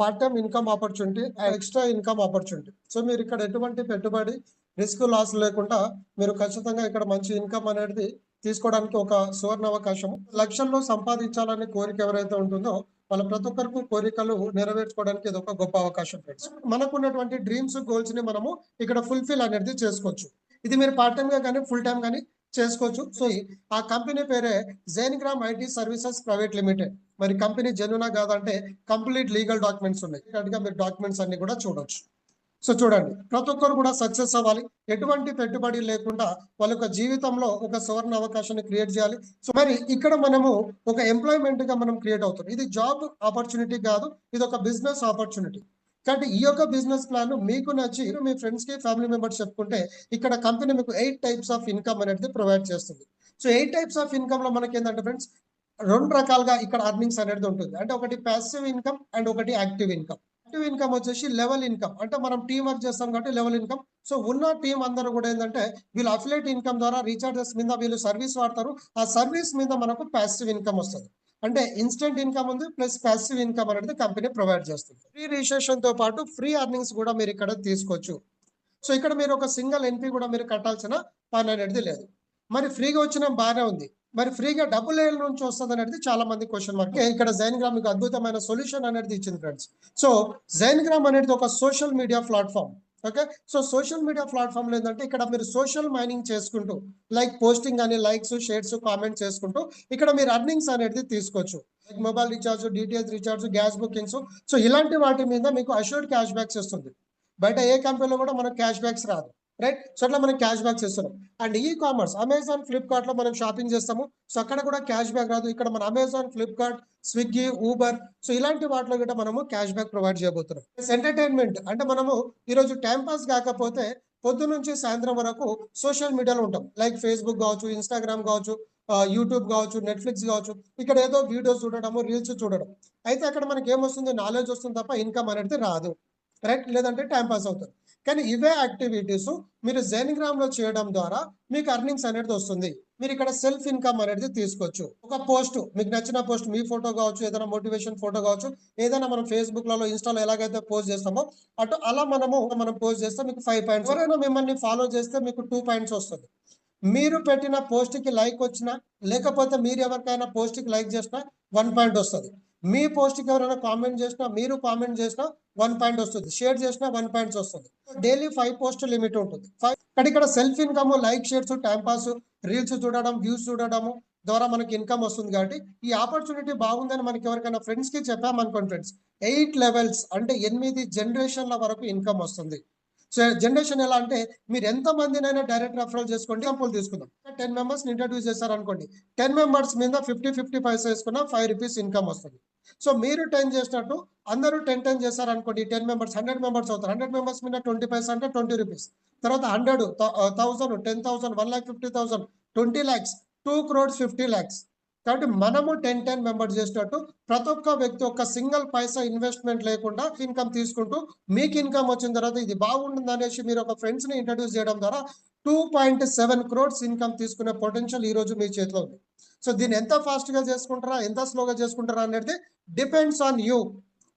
Part time income opportunity extra income opportunity so మీరు ఇక్కడ ఎటువంటి పెట్టుబడి రిస్క్ లాస్ లేకుండా మీరు ఖచ్చితంగా ఇక్కడ మంచి ఇన్కమ్ అనేది తీసుకోవడానికి ఒక సువర్ణ అవకాశం లక్ష్యంలో సంపాదించాలనే కోరిక ఎవరైతే ఉంటుందో వాళ్ళ ప్రతి ఒక్కరికి కోరికలు నెరవేర్చుకోవడానికి ఇది ఒక గొప్ప అవకాశం. ఫ్రెండ్స్ మనకు ఉన్నటువంటి డ్రీమ్స్ గోల్స్ని మనము ఇక్కడ ఫుల్ఫిల్ అనేది చేసుకోవచ్చు. ఇది మీరు పార్ట్ టైం గా కానీ ఫుల్ టైం కానీ చేసుకోవచ్చు. సో ఈ- ఆ కంపెనీ పేరే Zaingram IT services private limited మరి కంపెనీ జెన్యునా కాదంటే కంప్లీట్ లీగల్ డాక్యుమెంట్స్ ఉన్నాయి. ఇక్కడగా మీరు డాక్యుమెంట్స్ అన్ని కూడా చూడొచ్చు. సో చూడండి. ప్రతి ఒక్కరు కూడా సక్సెస్ అవ్వాలి. ఎటువంటి పెట్టుబడి లేకుండా వాళ్ళ యొక్క జీవితంలో ఒక సువర్ణ అవకాశాన్ని క్రియేట్ చేయాలి. సో మరి ఇక్కడ మనము ఒక ఎంప్లాయ్మెంట్గా మనం క్రియేట్ అవుతుంది ఇది జాబ్ ఆపర్చునిటీ కాదు. ఇది ఒక బిజినెస్ ఆపర్చునిటీ. కాబట్టి ఈ యొక్క బిజినెస్ ప్లాన్ మీకు నచ్చి మీ ఫ్రెండ్స్కి ఫ్యామిలీ మెంబర్స్ చెప్పుకుంటే ఇక్కడ కంపెనీ మీకు ఎయిట్ టైప్స్ ఆఫ్ ఇన్కమ్ అనేది ప్రొవైడ్ చేస్తుంది. సో ఎయిట్ టైప్స్ ఆఫ్ ఇన్కమ్లో మనకి ఏంటంటే ఫ్రెండ్స్ రెండు రకాలుగా ఇక్కడ అర్నింగ్స్ అనేది ఉంటుంది. అంటే ఒకటి ప్యాసివ్ ఇన్కమ్ అండ్ ఒకటి యాక్టివ్ ఇన్కమ్ యాక్టివ్ ఇన్కమ్ వచ్చేసి లెవెల్ ఇన్కమ్ అంటే మనం టీం వర్క్ చేస్తాం కాబట్టి లెవెల్ ఇన్కమ్ సో ఉన్న టీం అందరూ కూడా ఏంటంటే వీళ్ళు అఫిలేట్ ఇన్కమ్ ద్వారా రీఛార్జెస్ మీద వీళ్ళు సర్వీస్ వాడతారు. ఆ సర్వీస్ మీద మనకు ప్యాసివ్ ఇన్కమ్ వస్తుంది. అంటే ఇన్స్టెంట్ ఇన్కమ్ ఉంది ప్లస్ ప్యాసివ్ ఇన్కమ్ అనేది కంపెనీ ప్రొవైడ్ చేస్తుంది. ఫ్రీ రిజిస్ట్రేషన్తో పాటు ఫ్రీ అర్నింగ్స్ కూడా మీరు ఇక్కడ తీసుకోవచ్చు. సో ఇక్కడ మీరు ఒక సింగిల్ ఎన్పి కూడా మీరు కట్టాల్సిన పని అనేది లేదు. మరి ఫ్రీగా వచ్చిన బాగానే ఉంది. మరి ఫ్రీగా డబ్బులు ఏళ్ళ నుంచి వస్తుంది అనేది చాలా మంది క్వశ్చన్ మార్క్ ఇక్కడ జైన్ గ్రామ్ మీకు అద్భుతమైన సొల్యూషన్ అనేది ఇచ్చింది ఫ్రెండ్స్ సో జైన్ గ్రామ్ అనేది ఒక social media platform okay so social media ప్లాట్ఫామ్లో ఏంటంటే ఇక్కడ మీరు సోషల్ మైనింగ్ చేసుకుంటూ లైక్ పోస్టింగ్ కానీ లైక్స్ షేర్స్ కామెంట్ చేసుకుంటూ ఇక్కడ మీరు అర్నింగ్స్ అనేది తీసుకోవచ్చు. Like mobile recharge DTH recharge gas bookings so ఇలాంటి వాటి మీద మీకు అష్యూర్డ్ క్యాష్ బ్యాక్స్ వస్తుంది. బయట ఏ కంపెనీలో కూడా మనకు క్యాష్ బ్యాక్స్ రాదు. రైట్ సో అట్లా మనం క్యాష్ బ్యాక్ చేస్తున్నాం. అండ్ ఈ కామర్స్ అమెజాన్ ఫ్లిప్కార్ట్లో మనం షాపింగ్ చేస్తాము. సో అక్కడ కూడా క్యాష్ బ్యాక్ రాదు. ఇక్కడ మన Amazon Flipkart Swiggy Uber so ఇలాంటి వాటిలో కూడా మనము క్యాష్ బ్యాక్ ప్రొవైడ్ చేయబోతున్నాం. ఎంటర్టైన్మెంట్ అంటే మనము ఈరోజు టైం పాస్ కాకపోతే పొద్దు నుంచి సాయంత్రం వరకు సోషల్ మీడియాలో ఉంటాం. లైక్ ఫేస్బుక్ కావచ్చు ఇన్స్టాగ్రామ్ కావచ్చు యూట్యూబ్ కావచ్చు నెట్ఫ్లిక్స్ కావచ్చు. ఇక్కడ ఏదో వీడియోస్ చూడడము రీల్స్ చూడడం. అయితే అక్కడ మనకి ఏమొస్తుంది? నాలెడ్జ్ వస్తుంది తప్ప ఇన్కమ్ అనేది రాదు. రైట్ లేదంటే టైం పాస్ అవుతుంది. కానీ ఇవే యాక్టివిటీస్ మీరు జైన్గ్రామ్లో చేయడం ద్వారా మీకు అర్నింగ్స్ అనేది వస్తుంది. మీరు ఇక్కడ సెల్ఫ్ ఇన్కమ్ అనేది తీసుకోవచ్చు. ఒక పోస్ట్ మీకు నచ్చిన పోస్ట్ మీ ఫోటో కావచ్చు ఏదైనా మోటివేషన్ ఫోటో కావచ్చు ఏదైనా మనం ఫేస్బుక్లలో ఇన్స్టాలో ఎలాగైతే పోస్ట్ చేస్తామో అటు అలా మనము మనం పోస్ట్ చేస్తే మీకు ఫైవ్ పాయింట్స్ ఎవరైనా మిమ్మల్ని ఫాలో చేస్తే మీకు టూ పాయింట్స్ వస్తుంది. మీరు పెట్టిన పోస్ట్కి లైక్ వచ్చినా లేకపోతే మీరు ఎవరికైనా పోస్ట్కి లైక్ చేసినా వన్ పాయింట్ వస్తుంది. మీ పోస్ట్కి ఎవరైనా కామెంట్ చేసినా మీరు కామెంట్ చేసినా వన్ పాయింట్ వస్తుంది. షేర్ చేసినా వన్ పాయింట్స్ వస్తుంది. డైలీ ఫైవ్ పోస్ట్ లిమిట్ ఉంటుంది. ఫైవ్ కానీ ఇక్కడ self income like shares time pass reels చూడడం వ్యూస్ చూడడము ద్వారా మనకి ఇన్కమ్ వస్తుంది కాబట్టి ఈ ఆపర్చునిటీ బాగుందని మనకి ఎవరికైనా ఫ్రెండ్స్కి చెప్పామనుకోండి ఫ్రెండ్స్ ఎయిట్ లెవెల్స్ అంటే ఎనిమిది జనరేషన్ల వరకు ఇన్కమ్ వస్తుంది. జనరేషన్ ఎలా అంటే మీరు ఎంత మందినైనా డైరెక్ట్ రెఫరల్ చేసుకోండి ఎగ్జాంపుల్ తీసుకుందాం. టెన్ మెంబర్స్ ఇంట్రడ్యూస్ చేశారు అనుకోండి టెన్ మెంబర్స్ మీద ఫిఫ్టీ ఫిఫ్టీ పైసా వేసుకున్న ఫైవ్ రూపీస్ ఇన్కమ్ వస్తుంది. సో మీరు టెన్ చేసినట్టు అందరూ టెన్ టెన్ చేశారు అనుకోండి టెన్ మెంబర్స్ హండ్రెడ్ మెంబర్స్ అవుతారు. హండ్రెడ్ మెంబర్స్ మీద ట్వంటీ పైసా అంటే ట్వంటీ రూపీస్ తర్వాత hundred thousand ten thousand one lakh fifty thousand twenty lakhs two crores fifty lakhs కాబట్టి మనము టెన్ టెన్ మెంబర్స్ చేసినట్టు ప్రతి ఒక్క వ్యక్తి ఒక సింగిల్ పైసా ఇన్వెస్ట్మెంట్ లేకుండా ఇన్కమ్ తీసుకుంటూ మీకు ఇన్కమ్ వచ్చిన తర్వాత ఇది బాగుంటుంది అనేసి మీరు ఒక ఫ్రెండ్స్ని ఇంట్రడ్యూస్ చేయడం ద్వారా two point seven crores income తీసుకునే పొటెన్షియల్ ఈ రోజు మీ చేతిలో ఉంది. సో దీన్ని ఎంత ఫాస్ట్గా చేసుకుంటారా ఎంత స్లోగా చేసుకుంటారా అనేది డిపెండ్స్ ఆన్ యూ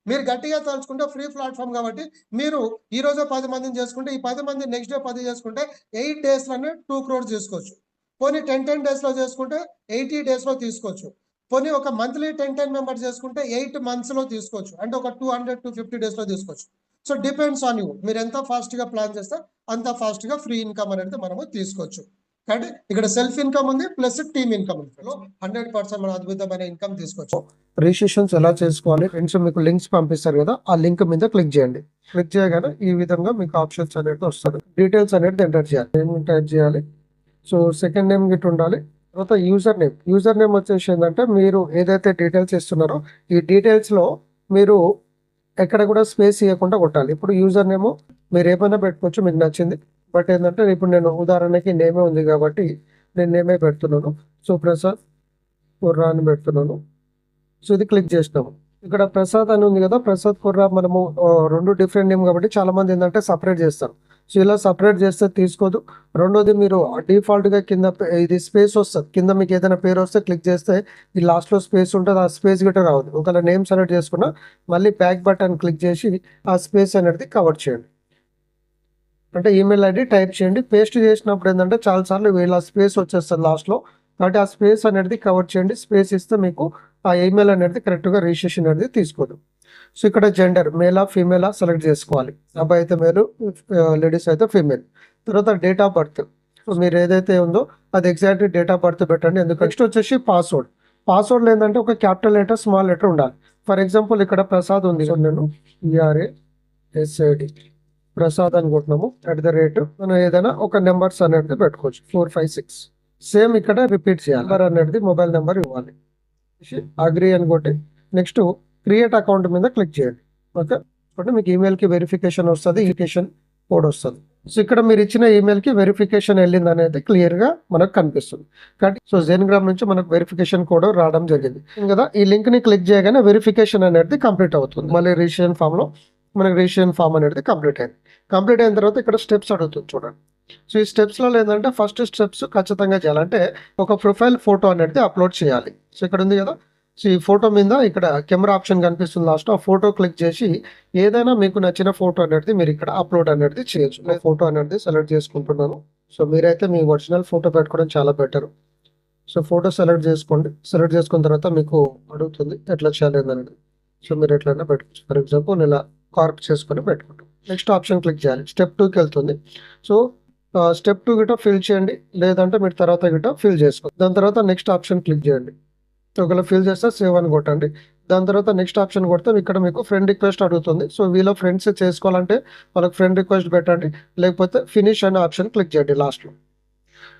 మీరు గట్టిగా తలుచుకుంటే ఫ్రీ ప్లాట్ఫామ్ కాబట్టి మీరు ఈ రోజు పది మందిని చేసుకుంటే ఈ పది మంది నెక్స్ట్ డే పది చేసుకుంటే ఎయిట్ డేస్లోనే టూ క్రోడ్స్ చేసుకోవచ్చు. పోనీ టెన్ టెన్ డేస్లో చేసుకుంటే ఎయిటీ డేస్లో తీసుకోవచ్చు. పోనీ ఒక మంత్లీ టెన్ టెన్ మెంబర్స్ చేసుకుంటే ఎయిట్ మంత్స్లో తీసుకోవచ్చు. అంటే ఒక టూ హండ్రెడ్ టు ఫిఫ్టీ డేస్లో తీసుకోవచ్చు. సో డిపెండ్స్ ఆన్ యూ మీరు ఎంత ఫాస్ట్గా ప్లాన్ చేస్తే అంత ఫాస్ట్గా ఫ్రీ ఇన్కమ్ అనేది మనము తీసుకోవచ్చు. కాబట్టి ఇక్కడ సెల్ఫ్ ఇన్కమ్ ఉంది ప్లస్ టీమ్ ఇన్కమ్ ఉంది. హండ్రెడ్ పర్సెంట్ మన అద్భుతమైన ఇన్కమ్ తీసుకోవచ్చు. రిజిస్ట్రేషన్స్ ఎలా చేసుకోవాలి? ఫ్రెండ్స్ మీకు లింక్స్ పంపిస్తారు కదా ఆ లింక్ మీద క్లిక్ చేయండి. క్లిక్ చేయగానే ఈ విధంగా మీకు ఆప్షన్స్ అనేది వస్తుంది డీటెయిల్స్ అనేది ఎంటర్ చేయాలి. నేమ్ టైప్ చేయాలి. సో సెకండ్ నేమ్ గిట్ ఉండాలి. తర్వాత యూజర్ నేమ్ యూజర్ నేమ్ వచ్చేసి ఏంటంటే మీరు ఏదైతే డీటెయిల్స్ ఇస్తున్నారో ఈ డీటెయిల్స్లో మీరు ఎక్కడ కూడా స్పేస్ ఇవ్వకుండా కొట్టాలి. ఇప్పుడు యూజర్ నేమ్ మీరు ఏమైనా పెట్టుకోవచ్చు మీకు నచ్చింది. బట్ ఏంటంటే ఇప్పుడు నేను ఉదాహరణకి నేమే ఉంది కాబట్టి నేను నేమే పెడుతున్నాను. సో ప్రసాద్ కుర్రా అని పెడుతున్నాను. సో ఇది క్లిక్ చేసినాము. ఇక్కడ ప్రసాద్ అని ఉంది కదా ప్రసాద్ కుర్రా మనము రెండు డిఫరెంట్ నేమ్ కాబట్టి చాలామంది ఏంటంటే సపరేట్ చేస్తారు. సో ఇలా సపరేట్ చేస్తే తీసుకోదు. రెండోది మీరు డిఫాల్ట్గా కింద పే- ఇది స్పేస్ వస్తుంది. కింద మీకు ఏదైనా పేరు వస్తే క్లిక్ చేస్తే ఈ లాస్ట్లో స్పేస్ ఉంటుంది. ఆ స్పేస్ గిట్ట రావద్దు. ఒకవేళ నేమ్ సెలెక్ట్ చేసుకున్నా మళ్ళీ బ్యాక్ బటన్ క్లిక్ చేసి ఆ స్పేస్ అనేది కవర్ చేయండి. అంటే ఈమెయిల్ ఐడి టైప్ చేయండి. పేస్ట్ చేసినప్పుడు ఏంటంటే చాలాసార్లు వీళ్ళ స్పేస్ వచ్చేస్తుంది లాస్ట్లో కాబట్టి ఆ స్పేస్ అనేది కవర్ చేయండి. స్పేస్ ఇస్తే మీకు ఆ ఈమెయిల్ అనేది కరెక్ట్గా రిజిస్ట్రేషన్ అనేది తీసుకోదు. సో ఇక్కడ జెండర్ మేలా ఫీమేలా సెలెక్ట్ చేసుకోవాలి. అబ్బాయి అయితే మేలు లేడీస్ అయితే ఫీమేల్ తర్వాత డేట్ ఆఫ్ బర్త్ సో మీరు ఏదైతే ఉందో అది ఎగ్జాక్ట్ డేట్ ఆఫ్ బర్త్ పెట్టండి. ఎందుకు నెక్స్ట్ వచ్చేసి పాస్వర్డ్ పాస్వర్డ్ ఏంటంటే ఒక క్యాపిటల్ లెటర్ స్మాల్ లెటర్ ఉండాలి. ఫర్ ఎగ్జాంపుల్ ఇక్కడ ప్రసాద్ ఉంది. సో నేను ఈఆర్ఏ ఎస్ఐడి ప్రసాద్ అనుకుంటున్నాము అట్ ద రేట్ మనం ఏదైనా ఒక నెంబర్స్ అనేది పెట్టుకోవచ్చు. ఫోర్ ఫైవ్ సిక్స్ సేమ్ ఇక్కడ రిపీట్ చేయాలి. అనేది మొబైల్ నెంబర్ ఇవ్వాలి. అగ్రి అనుకోండి నెక్స్ట్ క్రియేట్ అకౌంట్ మీద క్లిక్ చేయండి. ఓకే? అంటే మీకు ఈమెయిల్కి వెరిఫికేషన్ వస్తుంది వెరిఫికేషన్ కోడ్ వస్తుంది. సో ఇక్కడ మీరు ఇచ్చిన ఈమెయిల్కి వెరిఫికేషన్ వెళ్ళింది అనేది క్లియర్గా మనకు కనిపిస్తుంది. కాబట్టి సో జెన్గ్రామ్ నుంచి మనకు వెరిఫికేషన్ కోడ్ రావడం జరిగింది. కదా ఈ లింక్ని క్లిక్ చేయగానే వెరిఫికేషన్ అనేది కంప్లీట్ అవుతుంది. మళ్ళీ రిజిస్ట్రేషన్ ఫామ్లో మనకి రిజిస్ట్రేషన్ ఫామ్ అనేది కంప్లీట్ అయింది. కంప్లీట్ అయిన తర్వాత ఇక్కడ స్టెప్స్ అడుగుతుంది చూడండి. సో ఈ స్టెప్స్లో ఏంటంటే ఫస్ట్ స్టెప్స్ ఖచ్చితంగా చేయాలంటే ఒక ప్రొఫైల్ ఫోటో అనేది అప్లోడ్ చేయాలి. సో ఇక్కడ ఉంది కదా సో ఈ ఫోటో మీద ఇక్కడ కెమెరా ఆప్షన్ కనిపిస్తుంది లాస్ట్. ఆ ఫోటో క్లిక్ చేసి ఏదైనా మీకు నచ్చిన ఫోటో అనేది మీరు ఇక్కడ అప్లోడ్ అనేది చేయొచ్చు. నేను ఫోటో అనేది సెలెక్ట్ చేసుకుంటున్నాను. సో మీరైతే మీ ఒరిజినల్ ఫోటో పెట్టుకోవడం చాలా బెటర్. సో ఫోటో సెలెక్ట్ చేసుకోండి. సెలెక్ట్ చేసుకున్న తర్వాత మీకు అడుగుతుంది ఎట్లా చేయాలి అనేది. సో మీరు ఎట్లయినా పెట్టుకోవచ్చు. ఫర్ ఎగ్జాంపుల్ ఇలా కార్ప్ చేసుకొని పెట్టుకుంటాం నెక్స్ట్ ఆప్షన్ క్లిక్ చేయాలి. స్టెప్ టూకి వెళ్తుంది. సో స్టెప్ టూ గిట ఫిల్ చేయండి. లేదంటే మీరు తర్వాత గిట ఫిల్ చేసుకోండి. దాని తర్వాత నెక్స్ట్ ఆప్షన్ క్లిక్ చేయండి. ఒకవేళ ఫిల్ చేస్తే సేవ్ అని కొట్టండి. దాని తర్వాత నెక్స్ట్ ఆప్షన్ కొడితే ఇక్కడ మీకు ఫ్రెండ్ రిక్వెస్ట్ అడుగుతుంది. సో వీలో ఫ్రెండ్స్ చేసుకోవాలంటే వాళ్ళకి ఫ్రెండ్ రిక్వెస్ట్ పెట్టండి. లేకపోతే ఫినిష్ అనే ఆప్షన్ క్లిక్ చేయండి లాస్ట్లో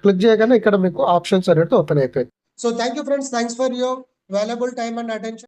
క్లిక్ చేయగానే ఇక్కడ మీకు ఆప్షన్స్ అనేది ఓపెన్ అయిపోయింది so thank you friends thanks for your valuable time and attention